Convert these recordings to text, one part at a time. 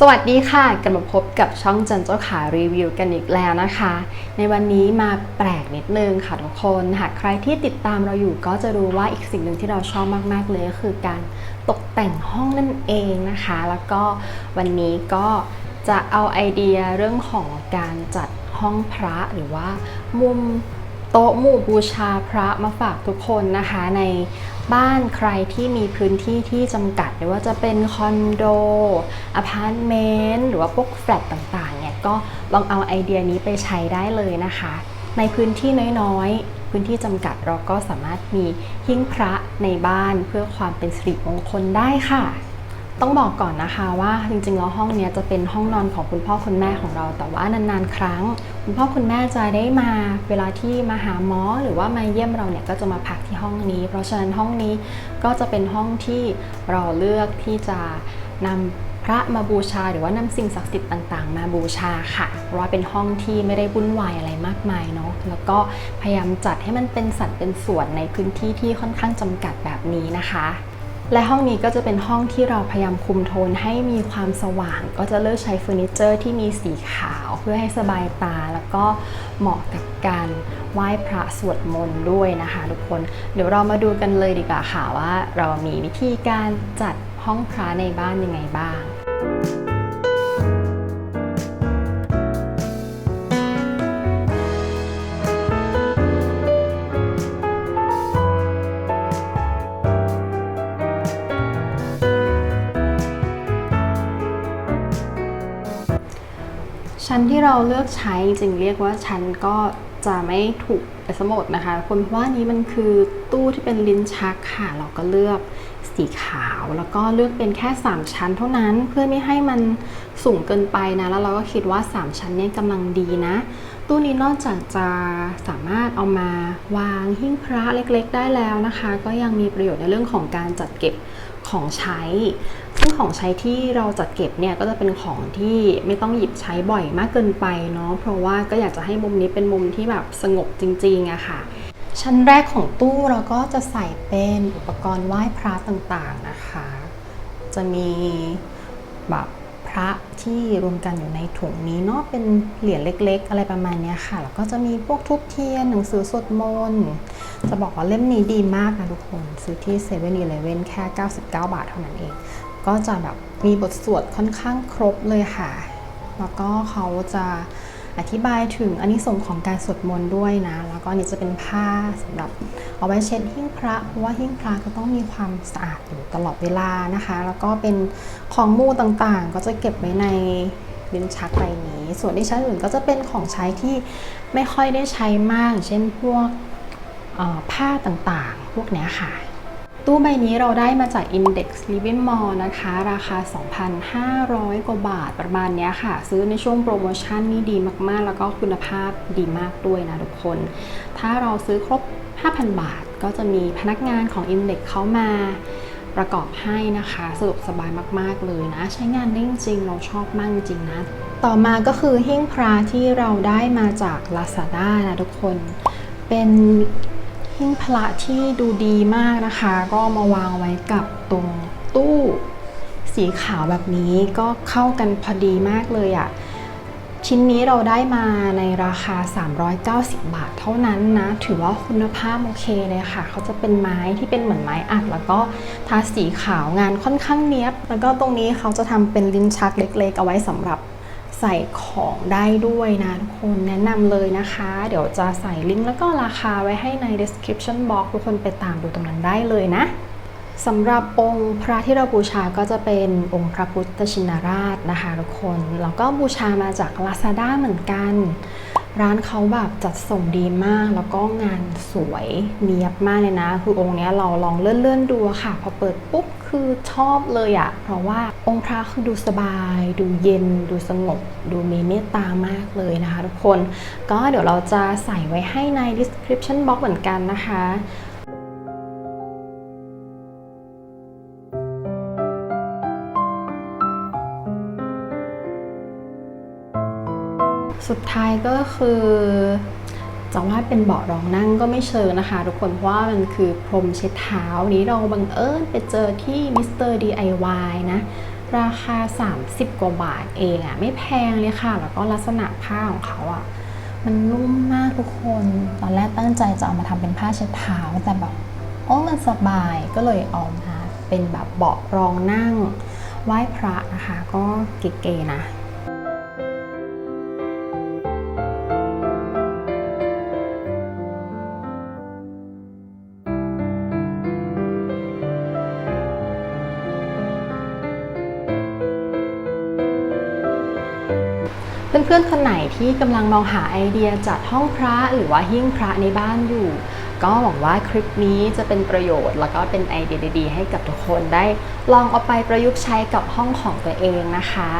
สวัสดีค่ะกลับมาพบกับช่องจันเจ้าขารีวิวกันอีกแล้วนะคะ ในวันนี้มาแปลกนิดนึงค่ะทุกคนหากใครที่ติดตามเราอยู่ก็จะรู้ว่าอีกสิ่งหนึ่งที่เราชอบมากๆเลยก็คือการตกแต่งห้องนั่นเองนะคะ แล้วก็วันนี้ก็จะเอาไอเดียเรื่องของการจัดห้องพระหรือว่ามุม โต๊ะหมู่บูชาพระมาฝากทุกคนนะคะในบ้านใครที่มีพื้นที่ที่จำกัดไม่ว่าจะเป็นคอนโดอพาร์ตเมนต์หรือว่าพวกแฟลตต่างๆเนี่ยก็ลองเอาไอเดียนี้ไปใช้ได้เลยนะคะ ในพื้นที่น้อยๆ พื้นที่จำกัดเราก็สามารถมีหิ้งพระในบ้านเพื่อความเป็นสิริมงคลได้ค่ะ ต้องบอกก่อนนะคะว่าจริงๆแล้วห้องนี้จะเป็นห้องนอนของคุณพ่อคุณแม่ของเรา แต่ว่านานๆครั้ง คุณพ่อคุณแม่จะได้มาเวลาที่มาหาหมอหรือว่ามาเยี่ยมเราเนี่ยก็จะมาพักที่ห้องนี้ เพราะฉะนั้นห้องนี้ก็จะเป็นห้องที่เราเลือกที่จะนำพระมาบูชา หรือว่านำสิ่งศักดิ์สิทธิ์ต่างๆ มาบูชาค่ะเพราะว่าเป็นห้องที่ไม่ได้วุ่นวายอะไรมากมายเนาะแล้วก็พยายามจัดให้มันเป็นสัดเป็นส่วนในพื้นที่ที่ค่อนข้างจำกัดแบบนี้นะคะ และห้องนี้ก็จะเป็นห้องที่เราพยายามคุมโทนให้มีความสว่าง ก็จะเลือกใช้เฟอร์นิเจอร์ที่มีสีขาวเพื่อให้สบายตา แล้วก็เหมาะกับการไหว้พระสวดมนต์ด้วยนะคะทุกคน เดี๋ยวเรามาดูกันเลยดีกว่าค่ะว่า เรามีวิธีการจัดห้องพระในบ้านยังไงบ้าง ชั้นที่เราเลือกใช้จริงเรียกว่าชั้นก็จะไม่ถูกไปสมดนะคะคนเพราะว่านี้มันคือตู้ที่เป็นลิ้นชักค่ะเราก็เลือกสีขาวแล้วก็เลือกเป็นแค่ 3 ชั้นเท่านั้นเพื่อไม่ให้มันสูงเกินไปนะแล้วเราก็คิดว่า 3 ชั้นเนี่ยกำลังดีนะ ตู้นี้นอกจากจะสามารถเอามาวางหิ้งพระเล็กๆ ได้แล้วนะคะ ก็ยังมีประโยชน์ในเรื่องของการจัดเก็บของใช้ ซึ่งของใช้ที่เราจัดเก็บเนี่ยก็จะเป็นของที่ไม่ต้องหยิบใช้บ่อยมากเกินไปเนาะ เพราะว่าก็อยากจะให้มุมนี้เป็นมุมที่แบบสงบจริงๆอะค่ะ ชั้นแรกของตู้เราก็จะใส่เป็นอุปกรณ์ไหว้พระต่างๆนะคะ จะมีแบบ ระที่รวมกันอยู่ในถุงนี้เนาะเป็นเหรียญเล็ก ๆ อะไรประมาณนี้ค่ะแล้วก็จะมีพวกทุบเทียนหนังสือสวดมนต์จะบอกว่าเล่มนี้ดีมากนะทุกคนซื้อที่เซเว่นอีเลเว่นแค่ 99 บาทเท่านั้นเอง ก็จะแบบมีบทสวดค่อนข้างครบเลยค่ะ แล้วก็เขาจะ อธิบายถึงอันนี้ส่งของการสวดมนต์ด้วยนะ แล้วก็อันนี้จะเป็นผ้าสำหรับเอาไว้เช็ดหิ้งพระเพราะว่าหิ้งพระก็ต้องมีความสะอาดอยู่ตลอดเวลานะคะ แล้วก็เป็นของมูต่างๆ ก็จะเก็บไว้ในลิ้นชักใบนี้ ส่วนที่ชั้นอื่นก็จะเป็นของใช้ที่ไม่ค่อยได้ใช้มาก เช่นพวกผ้าต่างๆ พวกเนี้ยค่ะ ตู้ใบนี้เราได้มาจาก Index Living Mall นะคะ ราคา 2,500 กว่าบาทประมาณนี้ค่ะ ซื้อในช่วงโปรโมชั่นนี่ดีมากๆ แล้วก็คุณภาพดีมากด้วยนะทุกคน ถ้าเราซื้อครบ 5,000 บาท ก็จะมีพนักงานของ Index เขามาประกอบให้นะคะสะดวกสบายมากๆเลยนะ ใช้งานได้จริงๆเราชอบมากจริงนะ ต่อมาก็คือหิ้งพระที่เราได้มาจาก Lazada นะทุกคน เป็น หิ้งพระที่ดูดีมากนะคะ ก็มาวางไว้กับตรงตู้สีขาวแบบนี้ก็เข้ากันพอดีมากเลยอะ่ะชิ้นนี้เราได้มาในราคา 390 บาทเท่านั้นนะ ถือว่าคุณภาพโอเคเลยค่ะ เขาจะเป็นไม้ที่เป็นเหมือนไม้อัด แล้วก็ทาสีขาวงานค่อนข้างเนี้ยบ แล้วก็ตรงนี้เขาจะทำเป็นลิ้นชักเล็กๆ เอาไว้สำหรับ ใส่ของได้ด้วยนะทุกคนแนะนำเลยนะคะ เดี๋ยวจะใส่ลิงก์แล้วก็ราคาไว้ให้ใน description box ทุกคนไปตามดูตรงนั้นได้เลยนะสำหรับองค์พระที่เราบูชาก็จะเป็นองค์พระพุทธชินราชนะคะทุกคน แล้วก็บูชามาจาก Lazada เหมือนกัน ร้านเขาแบบจัดส่งดีมาก แล้วก็งานสวยเนียบมากเลยนะ คือองค์นี้เราลองเลื่อนๆดูอะค่ะ พอเปิดปุ๊บคือชอบเลยอะเพราะว่าองค์พระคือดูสบาย ดูเย็น ดูสงบ ดูมีเมตตามากเลยนะคะ ทุกคน ก็เดี๋ยวเราจะใส่ไว้ให้ใน description box เหมือนกันนะคะ สุดท้ายก็คือจะว่าเป็นเบาะรองนั่งก็ไม่เชิงนะคะ ทุกคนเพราะว่ามันคือพรมเช็ดเท้านี้เราบังเอิญไปเจอที่มิสเตอร์ DIY นะ ราคา 30 กว่าบาทเองอะไม่แพงเลยค่ะ แล้วก็ลักษณะผ้าของเขาอะ มันนุ่มมากทุกคน ตอนแรกตั้งใจจะเอามาทำเป็นผ้าเช็ดเท้า แต่แบบโอ้มันสบายก็เลยเอามาเป็นแบบเบาะรองนั่งไหว้พระนะคะ ก็เก๋ๆนะ เพื่อนๆ คนไหนที่กำลังมองหาไอเดียจัดห้องพระหรือว่าหิ้งพระในบ้านอยู่ ก็หวังว่าคลิปนี้จะเป็นประโยชน์ แล้วก็เป็นไอเดียดีๆ ให้กับทุกคนได้ ลองเอาไปประยุกต์ใช้กับห้องของตัวเองนะคะ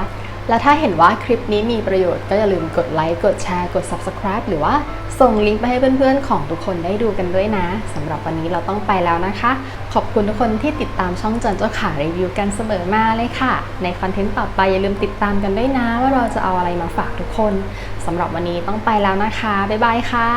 และถ้าเห็นว่าคลิปนี้มีประโยชน์ก็อย่าลืมกดไลค์กดแชร์กด subscribe หรือว่าส่งลิงก์ไปให้เพื่อนๆ ของทุกคนได้ดูกันด้วยนะสำหรับวันนี้เราต้องไปแล้วนะคะ ขอบคุณทุกคนที่ติดตามช่องจันเจ้าขารีวิวกันเสมอมาเลยค่ะ ในคอนเทนต์ต่อไปอย่าลืมติดตามกันด้วยนะ ว่าเราจะเอาอะไรมาฝากทุกคนสำหรับวันนี้ต้องไปแล้วนะคะบ๊ายบายค่ะ